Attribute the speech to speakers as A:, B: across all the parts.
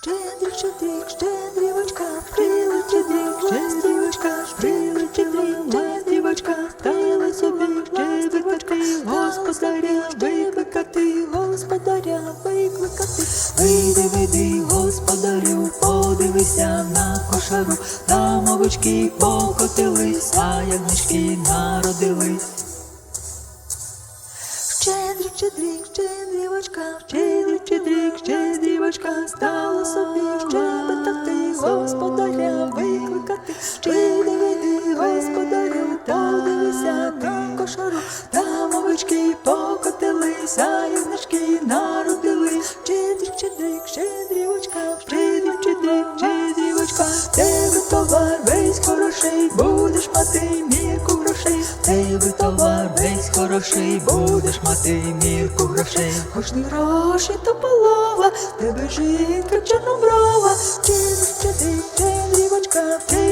A: Щедрик, щедрик, щедрівочка, прилетіли, щедрівочка, прилетіли, щедрівочка, дали собі щедрівочки, господаря викликати, господаря викликати. Вийди, вийди, господарю, подивися на кошару, там овочки покотились, а ягнички народились. Щедрик, щедрик, щедрівочка, щедрик, щедрик, щедрівочка, стала Щедрик, веди, господарю, подивися на кошару, там овечки покотились, а ягнички народились. Щедрик, щедрик, щедрівочка, щедрик, щедрик, щедрівочка, тебе товар весь хороший, будеш мати мірку грошей, тебе товар весь хороший, будеш мати мірку грошей. Хоч гроші, то полова, тебе жінка чорноброва, щедрик, щедрик, щедрівочка, щедрик,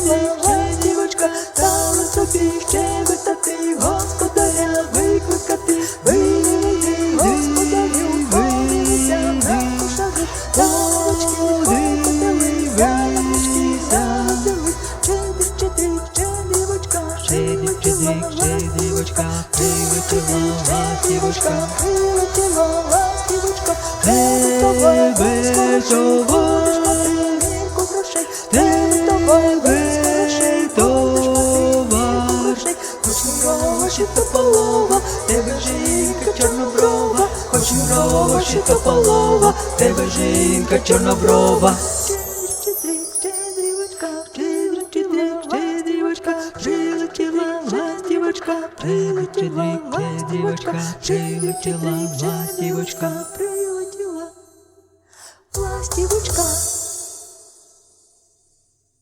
A: щедрик, щедрівочка, дали собі ще щебетати, господаря викликати, вийди, господарю, подивися на кошару, Лавочки викотили, галочки задали, щедрик, щедрик, щедрівочка,
B: Щедрик, щедрик, щедрівочка, прилетіла ластівочка.
A: прилетіла ластівочка,
B: Тебе
A: товар, гроші, то полова, тебе жінка чорноброва. Прилетіла ластівочка, прилетіла ластівочка, прилетіла ластівочка.